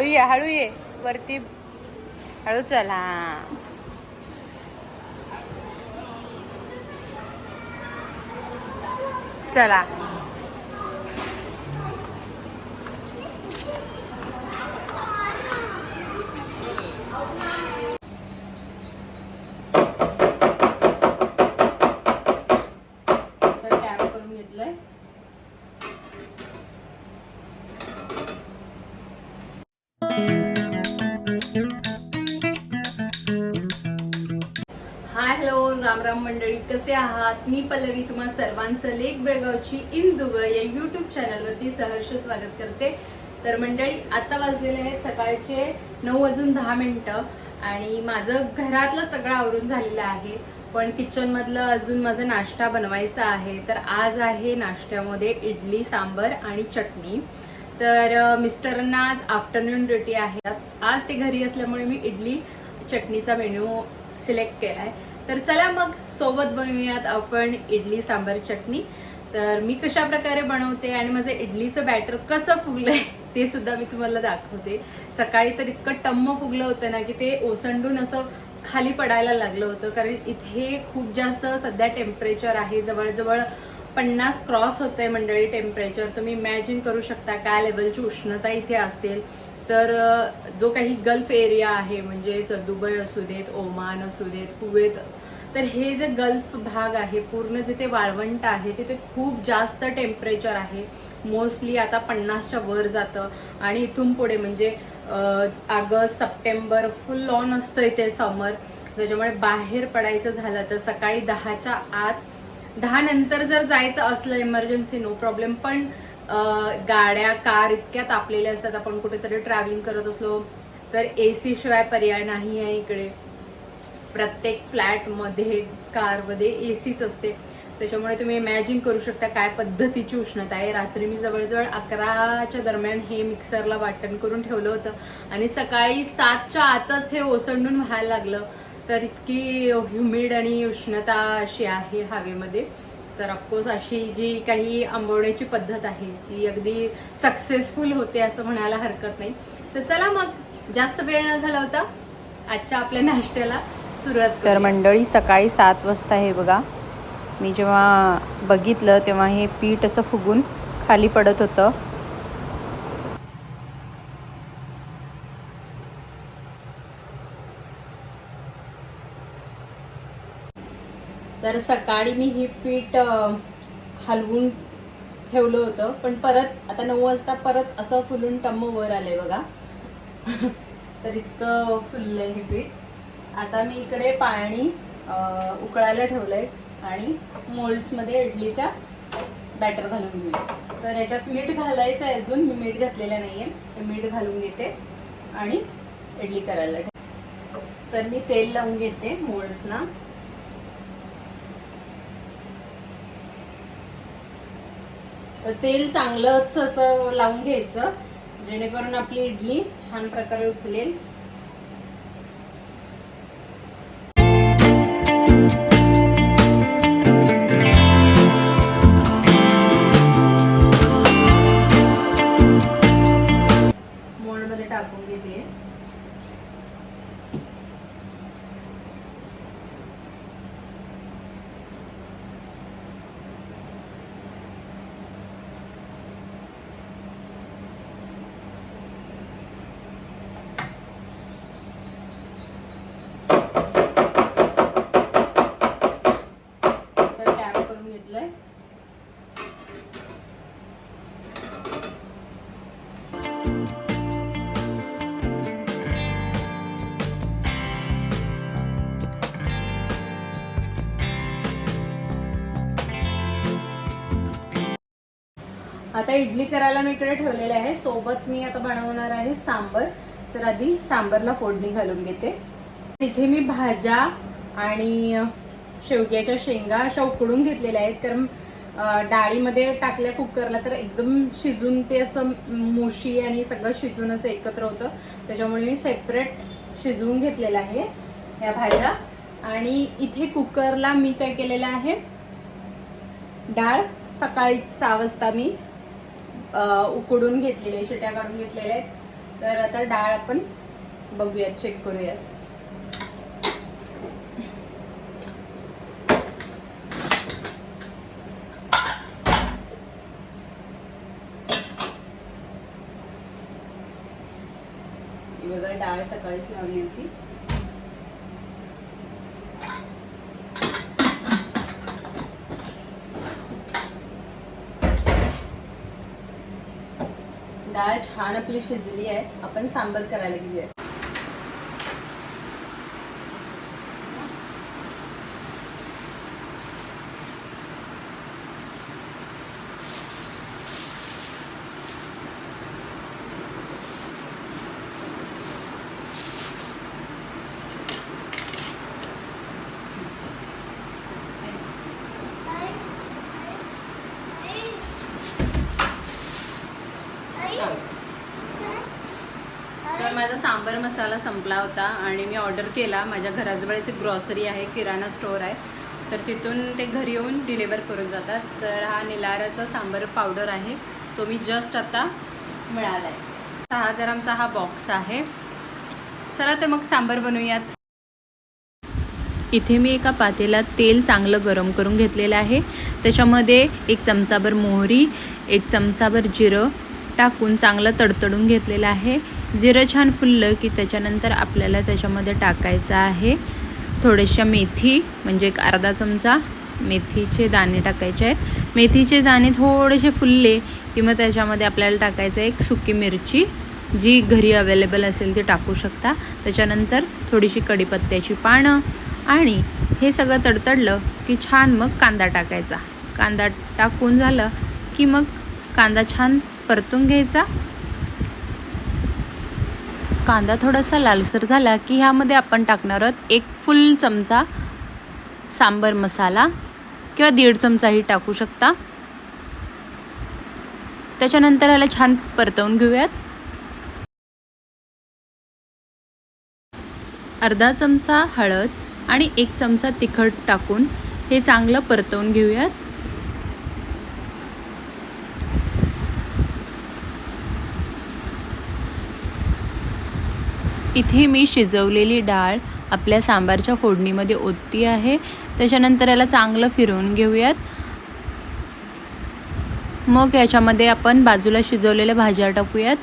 हळू ये हळू ये. वरती. हळू चला. चला. आहात मी पल्लवी तुम्हा सर्वांचं लेक बेळगावची इन दुबई या युट्यूब चॅनलवरती सहर्ष स्वागत करते. तर मंडळी आता वाजलेले आहेत सकाळचे नऊ वाजून दहा मिनटं आणि माझं घरातलं सगळं आवरून झालेलं आहे. पण किचनमधलं अजून माझा नाश्ता बनवायचा आहे. तर आज आहे नाश्त्यामध्ये इडली सांबर आणि चटणी. तर मिस्टरांना आज आफ्टरनून ड्युटी आहे. आज ते घरी असल्यामुळे मी इडली चटणीचा मेन्यू सिलेक्ट केला आहे तर चला मग सोबत बनवूयात आपण इडली सांबार चटणी. तर मी कशा प्रकारे बनवते आणि माझं इडलीचं बॅटर कसं फुगलंय ते सुद्धा मी तुम्हाला दाखवते. सकाळी तर इतकं टम्म फुगलं होतं ना की ते ओसंडून असं खाली पडायला लागलं होतं. कारण इथे खूप जास्त सध्या टेम्परेचर आहे. जवळजवळ पन्नास क्रॉस होतंय मंडळी टेम्परेचर तुम्ही इमॅजिन करू शकता काय लेवलची उष्णता इथे असेल. तर जो काही गल्फ एरिया आहे म्हणजे दुबई असू देत ओमान असू देत कुवेत तर हे जे गल्फ भाग आहे पूर्ण जिथे वाळवंट आहे तिथे खूप जास्त टेम्परेचर आहे. मोस्टली आता पन्नासच्या वर जातं. आणि इथून पुढे म्हणजे ऑगस्ट सप्टेंबर फुल ऑन असतं इथे समर त्याच्यामुळे बाहेर पडायचं झालं तर सकाळी दहाच्या आत दहा नंतर जर जायचं असलं इमर्जन्सी नो प्रॉब्लेम पण गाड्या कार इतक्या तापलेल्या असतात आपण कुठेतरी ट्रॅव्हलिंग करत असलो तर ए सी शिवाय पर्याय नाही आहे इकडे. प्रत्येक फ्लॅटमध्ये कारमध्ये ए सीच असते. त्याच्यामुळे तुम्ही इमॅजिन करू शकता काय पद्धतीची उष्णता आहे. रात्री मी जवळजवळ अकराच्या दरम्यान हे मिक्सरला वाटण करून ठेवलं होतं. आणि सकाळी सातच्या आतच हे ओसंडून व्हायला लागलं. तर इतकी ह्युमिड आणि उष्णता अशी आहे हवेमध्ये. तर ऑफकोर्स अशी जी काही आंबवण्याची पद्धत आहे ती अगदी सक्सेसफुल होते असं म्हणायला हरकत नाही. तर चला मग जास्त वेळ न घालवता आजच्या आपल्या नाश्त्याला सुरुवात तर मंडळी सकाळी सात वाजता हे बघा. मी जेव्हा बघितलं तेव्हा हे पीठ असं फुगून खाली पडत होतं. तर सकाळी मी हे पीठ हलवून ठेवलं होतं. पण परत आता नऊ वाजता परत असं फुलून टम्म वर आलंय बघा. तर इतकं फुललंय हे पीठ. आता मी इकडे पाणी उकळायला ठेवलंय आणि मोल्ड्समध्ये इडलीच्या बॅटर घालून घेऊ तर याच्यात मीठ घालायचं आहे अजून. मी मीठ घातलेलं नाही आहे मीठ घालून घेते आणि इडली करायला ठेव तर मी तेल लावून घेते मोल्ड्सना. तर तेल चांगलंच असं लावून घ्यायचं जेणेकरून आपली इडली छान प्रकारे उचलेल. आता इडली करायला मी इकडे ठेवलेलं आहे. सोबत मी आता बनवणार आहे सांबर. तर आधी सांबरला फोडणी घालून घेते. इथे मी भाज्या आणि शेवग्याच्या शेंगा अशा उकडून घेतलेल्या आहेत. कारण डाळीमध्ये टाकल्या कुकरला तर एकदम शिजून ते असं मुशी आणि सगळं शिजून असं एकत्र होतं. त्याच्यामुळे मी सेपरेट शिजवून घेतलेलं आहे या भाज्या. आणि इथे कुकरला मी काय केलेलं आहे? डाळ. सकाळी सहा वाजता मी उकडून घेतलेले शिट्या काढून घेतलेल्या आहेत. तर आता डाळ आपण बघूयात चेक करूयात. बघा डाळ सकाळीच लावली होती. डाळ छान आपली शिजली आहे. आपण सांबर करायला घेऊया तर माझा सांबर मसाला संपला होता आणि मी ऑर्डर केला. माझ्या घराजवळच एक ग्रॉसरी आहे किराणा स्टोअर आहे. तर तिथून ते घरी येऊन डिलिव्हर करून जातात. तर हा निलाराचा सांबर पावडर आहे. तो मी जस्ट आता मिळाला आहे सहा ग्रामचा हा बॉक्स आहे. चला तर मग सांबर बनवूयात. इथे मी एका पातेला तेल चांगलं गरम करून घेतलेलं आहे. त्याच्यामध्ये एक चमचाभर मोहरी एक चमचाभर जिरं टाकून चांगलं तडतडून घेतलेलं आहे. जिरं छान फुललं की त्याच्यानंतर आपल्याला त्याच्यामध्ये टाकायचं आहे थोड्याशा मेथी म्हणजे एक अर्धा चमचा मेथीचे दाणे टाकायचे आहेत. मेथीचे दाणे थोडेसे फुलले की मग त्याच्यामध्ये आपल्याला टाकायचं एक सुकी मिरची जी घरी अवेलेबल असेल ती टाकू शकता. त्याच्यानंतर थोडीशी कढीपत्त्याची पानं आणि हे सगळं तडतडलं की छान मग कांदा टाकायचा. कांदा टाकून झालं की मग कांदा छान परतून घ्यायचा. कांदा थोडासा लालसर झाला की ह्यामध्ये आपण टाकणार आहोत एक फुल चमचा सांबर मसाला किंवा दीड चमचाही टाकू शकता. त्याच्यानंतर ह्याला छान परतवून घेऊयात. अर्धा चमचा हळद आणि एक चमचा तिखट टाकून हे चांगलं परतवून घेऊयात. इथे मी शिजवलेली डाळ आपल्या सांबारच्या फोडणीमध्ये ओतती आहे. त्याच्यानंतर याला चांगलं फिरवून घेऊयात. मग याच्यामध्ये आपण बाजूला शिजवलेल्या भाज्या टाकूयात.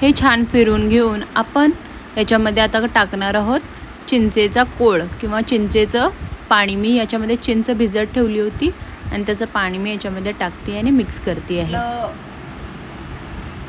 हे छान फिरून घेऊन आपण याच्यामध्ये आता टाकणार आहोत चिंचेचा कोळ किंवा चिंचेचं पाणी. मी याच्यामध्ये चिंच भिजत ठेवली होती आणि त्याचं पाणी मी याच्यामध्ये टाकते आणि मिक्स करते आहे.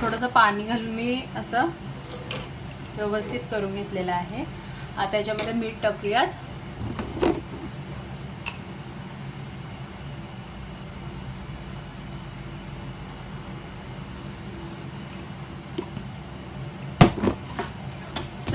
थोडंसं पाणी घालून मी असं व्यवस्थित करून घेतलेलं आहे. आता याच्यामध्ये मीठ टाकूयात.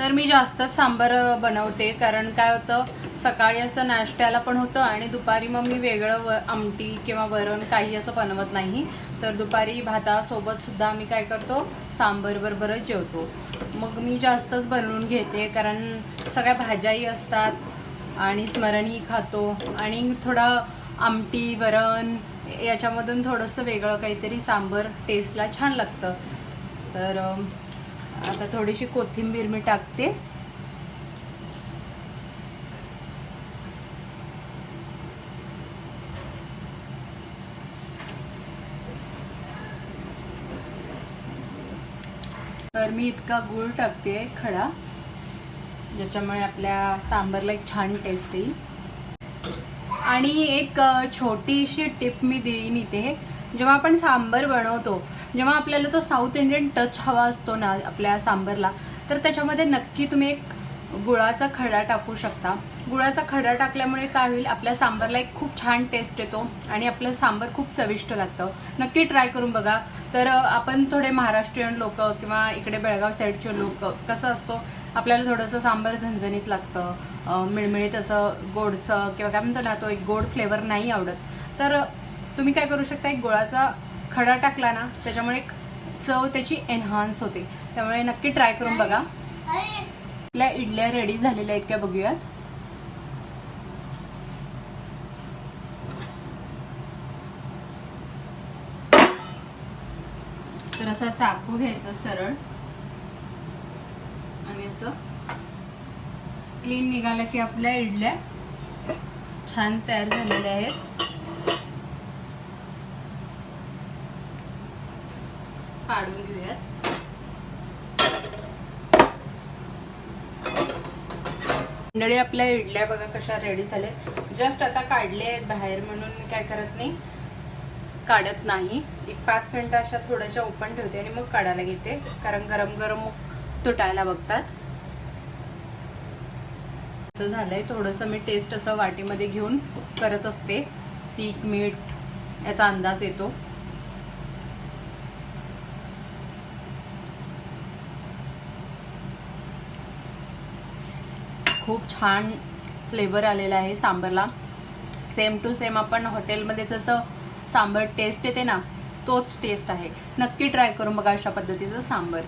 तर मी जास्तच सांबार बनवते. कारण काय होतं सकाळी असं नाश्त्याला पण होतं आणि दुपारी मग मी वेगळं व आमटी किंवा वरण काही असं बनवत नाही. तर दुपारी भातासोबत सुद्धा आम्ही काय करतो सांबर बरोबरच जेवतो. मग मी जास्तच बनवून घेते कारण सगळ्या भाज्याही असतात आणि स्मरणही खातो. आणि थोडं आमटी वरण याच्यामधून थोडंसं वेगळं काहीतरी सांबर टेस्टला छान लागतं. तर आता थोडीशी कोथिंबीर मी टाकते. तर मी इतका गूळ टाकते खडा ज्याच्यामुळे आपल्या सांबारला एक छान टेस्ट येईल. आणि एक छोटीशी टिप मी देईन इथे. जेव्हा आपण सांबर बनवतो जेव्हा आपल्याला तो साऊथ इंडियन टच हवा असतो ना आपल्या सांबरला तर त्याच्यामध्ये नक्की तुम्ही एक गुळाचा खडा टाकू शकता. गुळाचा खडा टाकल्यामुळे काय होईल आपल्या सांबरला एक खूप छान टेस्ट येतो आणि आपलं सांबर खूप चविष्ट लागतं. नक्की ट्राय करून बघा. तर आपण थोडे महाराष्ट्रीयन लोक किंवा इकडे बेळगाव साईडचे लोक कसं असतो आपल्याला थोडंसं सांबार झणझणीत लागतं. मिळमिळीत असं गोडसं किंवा काय म्हणतो ना तो एक गोड फ्लेवर नाही आवडत. तर तुम्ही काय करू शकता एक गुळाचा खडा टाकला ना त्याच्यामुळे एक चव त्याची एन्हान्स होते. त्यामुळे नक्की ट्राय करून बघा. आपल्या इडल्या रेडी झालेल्या आहेत का बघूयात. तर थोडासा चाकू घ्यायचा सरळ. आणि असं क्लीन निघालं की आपल्या इडल्या छान तयार झालेल्या आहेत. काढून घेऊयात. मंडळी आपल्या इडल्या बघा कशा रेडी झाल्यात. जस्ट आता काढले आहेत बाहेर म्हणून मी काय करत नाही. काढत नाही. एक पाच मिनिटं अशा थोड्याशा ओपन ठेवते आणि मग काढायला घेते. कारण गरम गरम तुटायला बघतात. असं झालंय. थोडंसं मी टेस्ट असं वाटीमध्ये घेऊन करत असते. तीख मीठ याचा अंदाज येतो. खूप छान फ्लेवर आलेला आहे सांबरला. सेम टू सेम आपण हॉटेलमध्ये जसं सांबर टेस्ट येते ना तोच टेस्ट आहे. नक्की ट्राय करून बघा अशा पद्धतीचं सांबर.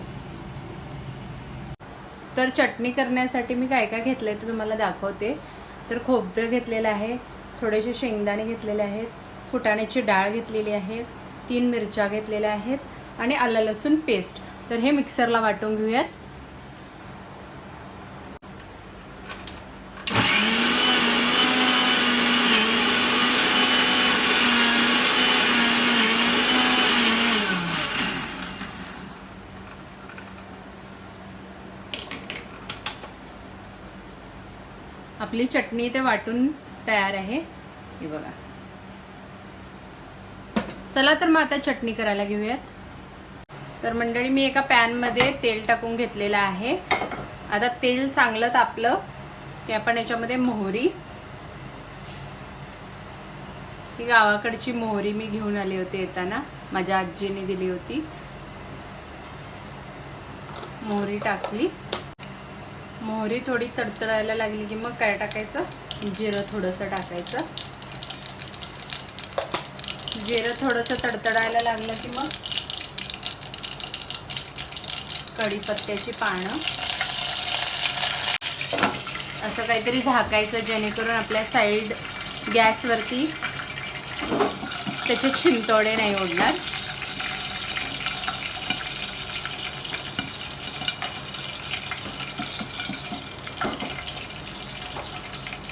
तर चटणी करण्यासाठी मी काय काय घेतलं आहे ते तुम्हाला दाखवते. तर खोबरं घेतलेलं आहे थोडेसे शेंगदाणे घेतलेले आहेत फुटाण्याची डाळ घेतलेली आहे तीन मिरच्या घेतलेल्या आहेत आणि आलं लसूण पेस्ट तर हे मिक्सरला वाटून घेऊयात. आपली चटणी ते वाटून तयार आहे. हे बघा. चला तर मग आता चटणी करायला घेऊयात. तर मंडळी मी एका पॅनमध्ये तेल टाकून घेतलेलं आहे. आता तेल चांगलं तापलं की आपण याच्यामध्ये मोहरी. ही गावाकडची मोहरी मी घेऊन आली होती येताना. माझ्या आजीने दिली होती. मोहरी टाकली. मोहरी थोडी तडतडायला लागली की मग काय टाकायचं? जिरं थोडंसं टाकायचं. जिरं थोडंसं तडतडायला लागलं की मग कढीपत्त्याची पानं. असं काहीतरी झाकायचं जेणेकरून आपल्या साईड गॅसवरती त्याचे शिंतोडे नाही ओढणार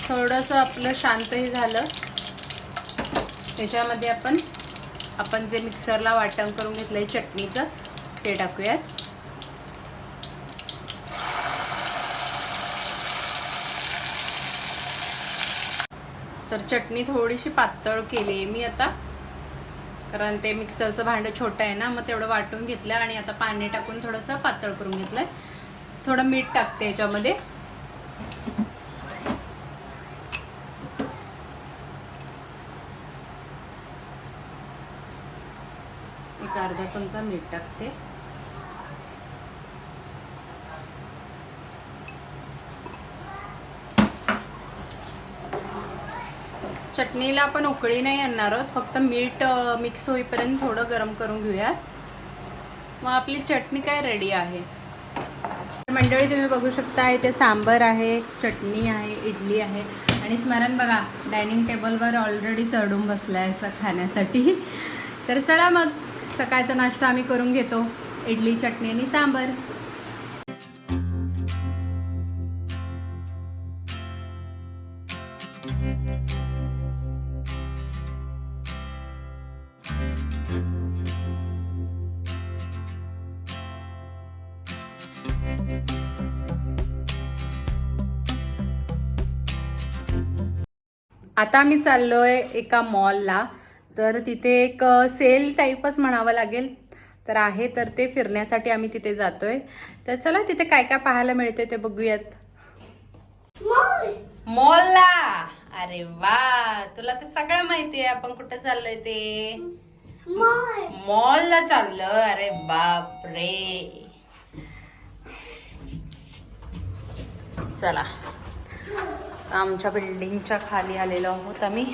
थोडंसं आपलं शांतही झालं. त्याच्यामध्ये आपण आपण जे मिक्सरला वाटण करून घेतलंय चटणीचं ते टाकूयात. तर चटणी थोडीशी पातळ केली आहे मी आता. कारण ते मिक्सरचं भांडं छोटं आहे ना मग तेवढं वाटून घेतलं आणि आता पाणी टाकून थोडंसं पातळ करून घेतलंय. थोडं मीठ टाकते याच्यामध्ये एक अर्धा चमचा मीठ टाकते. चटणीला आपण उकळी नाही आणणार आहोत फक्त मीठ मिक्स होईपर्यंत थोडं गरम करून घेऊयात. मग आपली चटणी काय रेडी आहे? मंडळी तुम्ही बघू शकता इथे सांबर आहे चटणी आहे इडली आहे. आणि स्मरण बघा डायनिंग टेबलवर ऑलरेडी चढून बसला आहे असं खाण्यासाठी. तर चला मग. सकाळचा नाश्ता आम्ही करून घेतो. इडली चटणी आणि सांबर. आता आम्ही चाललोय एका मॉलला तर तिथे एक सेल टाईपच म्हणावं लागेल. तर आहे तर ते फिरण्यासाठी आम्ही तिथे जातोय. तर चला तिथे काय काय पाहायला मिळते ते बघूयात. मॉलला! अरे वा! तुला तर सगळं माहिती आहे आपण कुठं चाललोय ते? मॉलला चाललं. अरे बाप रे चला. आमच्या बिल्डिंगच्या खाली आलेलो आहोत आम्ही.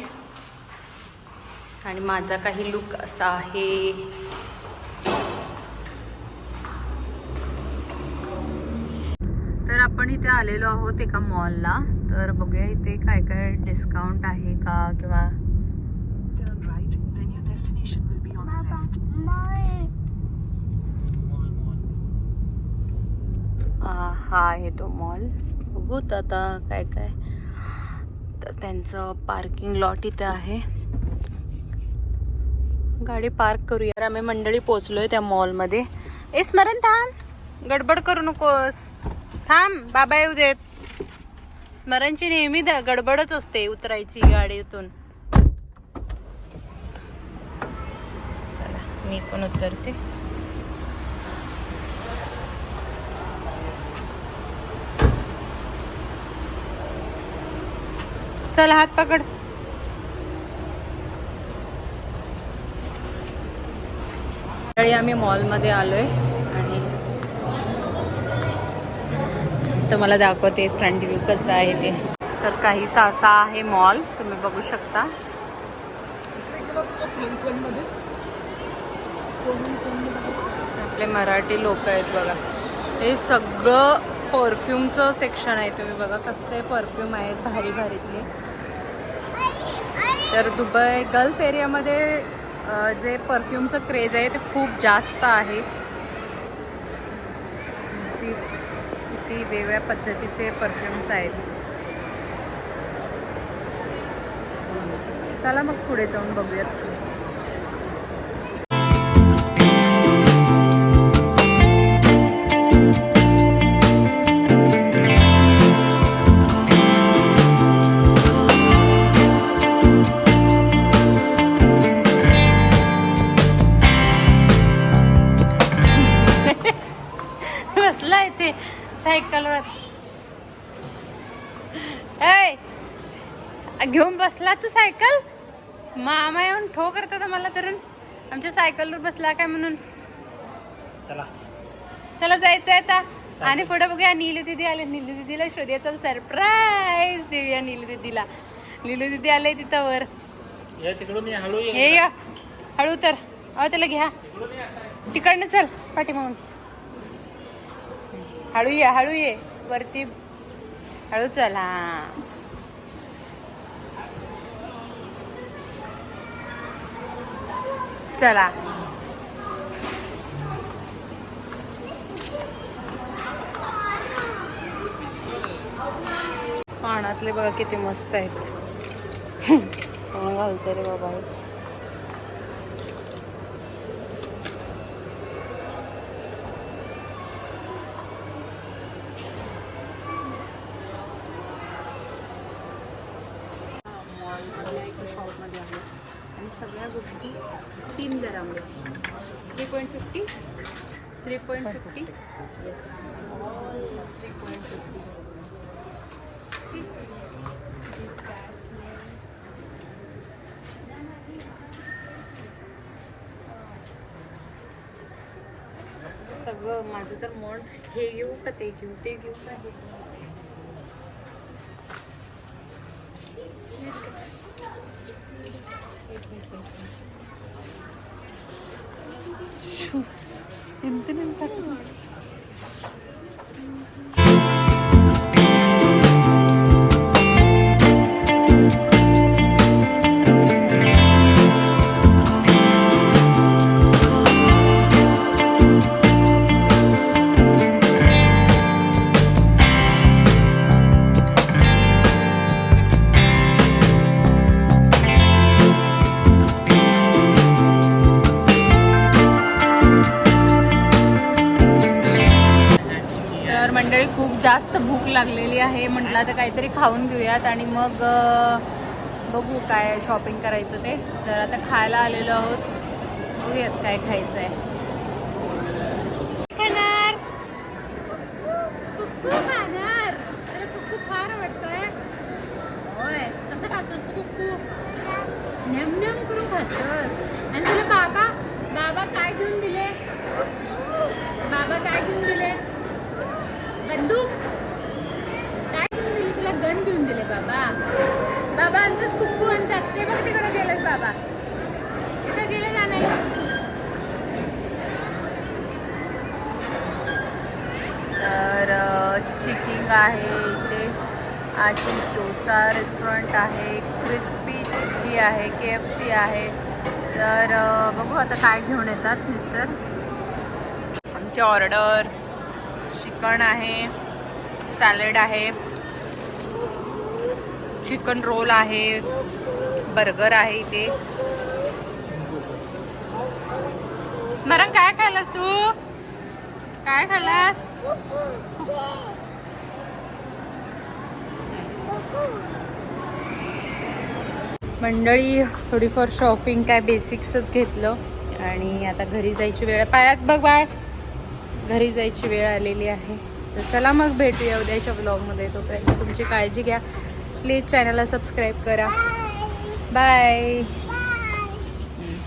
आणि माझा काही लुक असा आहे. तर आपण इथे आलेलो आहोत एका मॉलला तर बघूया इथे काय काय डिस्काउंट आहे का किंवा. हा आहे तो मॉल बघूत आता काय काय. तर त्यांचं पार्किंग लॉट इथं आहे. गाडी पार्क करूया. तर आम्ही मंडळी पोचलोय त्या मॉलमध्ये. ए स्मरण थांब. गडबड करू नकोस. थांब बाबा येऊ देत. स्मरणची नेहमी द- गडबडच असते उतरायची गाडीतून. चला मी पण उतरते. चल हात पकड. सकाळी आम्ही मॉलमध्ये आलोय आणि तर मला दाखवते फ्रंट व्ह्यू कसं आहे ते. तर काही असा आहे मॉल तुम्ही बघू शकता. आपले मराठी लोक आहेत बघा. हे सगळं परफ्यूमचं सेक्शन आहे. तुम्ही बघा कसले परफ्यूम आहेत भारी भारीतले तर दुबई गल्फ एरियामध्ये जे परफ्यूमचं क्रेज आहे ते खूप जास्त आहे. किती वेगळ्या पद्धतीचे परफ्यूम्स आहेत. चला मग पुढे जाऊन बघूयात. घेऊन बसला तू सायकल? मामा येऊन ठो करतो मला धरून. आमच्या सायकलवर बसला काय म्हणून? चला. चला जायचं आता. आणि पुढे बघूया नीलू दिदी आले नीलू दिदीला शोधूया. चल सरप्राईज देऊया नीलू दिदीला. नीलू दिदी आले तिथं वर. हे या हळू तर. अहो त्याला घ्या. तिकडनं चल पाठीमागून. हळू ये हळू ये. वरती. हळू चल. हा चला. पानातले बघा किती मस्त आहेत. घालते रे बाबा. सगळं माझं तर मन हे घेऊ का ते घेऊ ते घेऊ का हे जास्त भूक लागलेली आहे म्हटलं आता काहीतरी खाऊन घेऊयात आणि मग बघू काय शॉपिंग करायचं ते. तर आता खायला आलेलो आहोत. बघूयात काय खायचं आहे खाणार कुक्कू खाणार त्याला कुक्कू फार आवडतोय होय कसं खातोस तू कुक्कू नेम नेम करून खातोस आणि तुला बाबा बाबा काय घेऊन दिले बाबा काय घेऊन दिले बंदूक काय घेऊन दिली तुला गन घेऊन दिले बाबा बाबा आणतात कुक्कू आणतात ते बघ तिकडे गेलेत बाबा तिथे गेले जाणार तर चिकिंग आहे इथे आशिष डोसा रेस्टॉरंट आहे क्रिस्पी चिक्की आहे के एफ सी आहे. तर बघू आता काय घेऊन येतात मिस्टर आमची ऑर्डर चिकन आहे सॅलड आहे चिकन रोल आहे बर्गर आहे इथे. स्मरण काय खाल्लास तू? काय खाल्लास मंडळी थोडीफार शॉपिंग काय बेसिक्सच घेतलं. आणि आता घरी जायची वेळ पायात बघ बाळ. घरी जायची वेळ आलेली आहे. तर चला मग भेटूया उद्याच्या ब्लॉगमध्ये तोपर्यंत तुमची काळजी घ्या. प्लीज चॅनलला सबस्क्राईब करा. बाय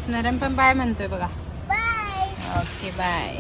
स्मरण पण बाय म्हणतोय बघा. Okay bye